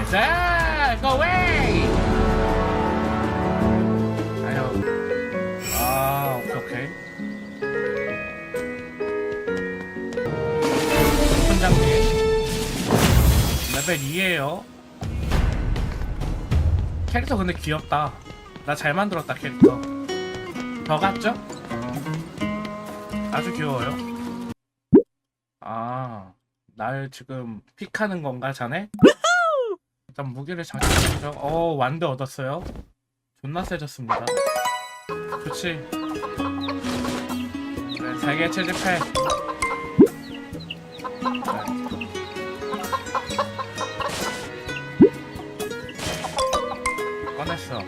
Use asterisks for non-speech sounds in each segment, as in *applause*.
나이스! Away! 아유. 아, 오케이. 선장님. 레벨 2에요. 캐릭터 근데 귀엽다. 나 잘 만들었다, 캐릭터. 더 같죠? 아주 귀여워요. 아, 날 지금 픽하는 건가, 자네? 일단 무기를 장착해줘. 어, 완드 얻었어요. 존나 세졌습니다. 좋지. 그래, 세계 채집해. 그래. 꺼냈어.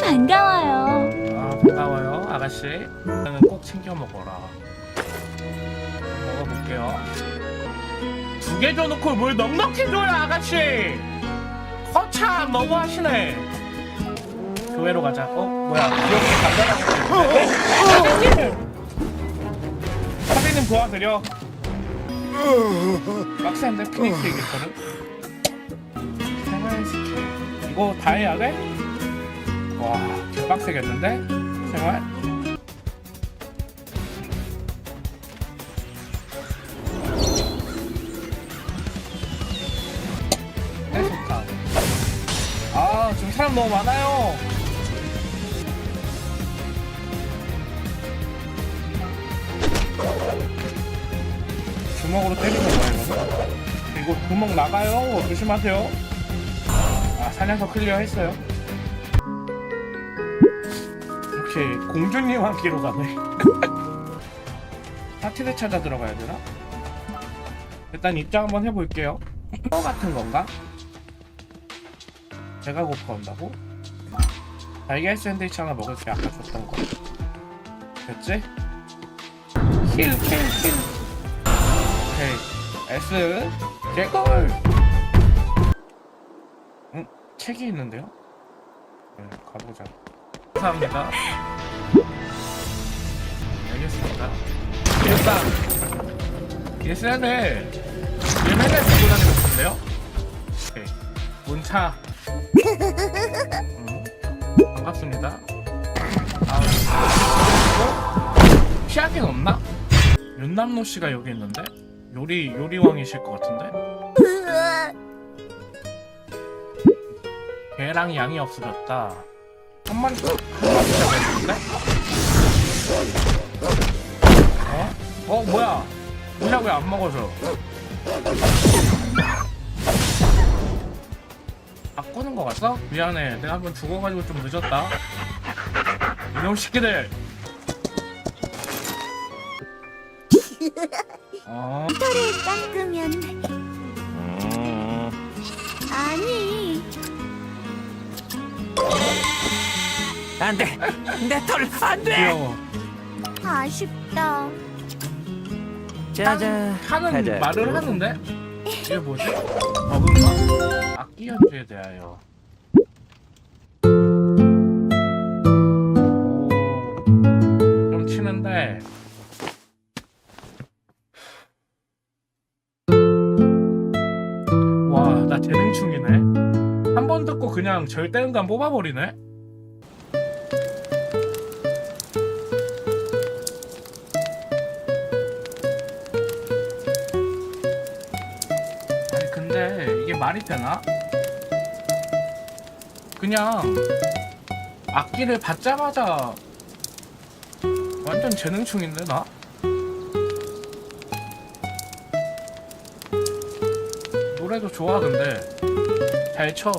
반가워요. 아, 반가워요, 아가씨. 나는 꼭 챙겨 먹어라. 먹어볼게요. 두개 줘놓고 뭘 넉넉히 줘요, 아가씨! 거참 너무하시네. 교회로 가자. 어, 뭐야? 귀엽게 간단하게. 사비님 도와드려. 빡센데 피닉스 이겠거든. 생활 스킬. 이거 다 해야 돼? 와, 개빡세겠는데? 생활? 사람 너무 많아요. 주먹으로 때리는 거예요, 이거. 이거 주먹 나가요. 조심하세요. 아, 사냥터 클리어 했어요. 오케이 공주님 한기로 가네 *laughs* 파티를 찾아 들어가야 되나? 일단 입장 한번 해볼게요 또 같은 건가? 배가 고파 온다고? 달걀 샌드위치 하나 먹을게 아까 줬던 거 됐지? 힐힐힐 오케이 S 개꿀 응? 책이 있는데요? 네 가보자 감사합니다. 알겠습니다. 일단 예전에 얘 맨날 들고 다니는 건데요. 오케이. 문차. 음, 반갑습니다. 아, 그리고 피하긴 없나? 윤남노 씨가 여기 있는데 요리 요리왕이실 것 같은데 개랑 양이 없어졌다. 한 마리 한 마리 잡았는데? 어? 어 뭐야? 물약 왜안 먹어줘? 바꾸는 거 같어? 미안해. 내가 한번 죽어가지고 좀 늦었다. 이놈 새끼들. 어? *laughs* 털을 깎으면 아니 안돼 내 털 안돼 귀여워. 아쉽다. 짜잔 하는 가자. 말을 하는데 이게 뭐지? 버그인가? 악기 연주에 대하여 오, 좀 치는데 와 나 재능충이네 한 번 듣고 그냥 절대음감 뽑아버리네 근데 이게 말이 되나? 그냥 악기를 받자마자 완전 재능충인데 나? 노래도 좋아 근데 잘 쳐.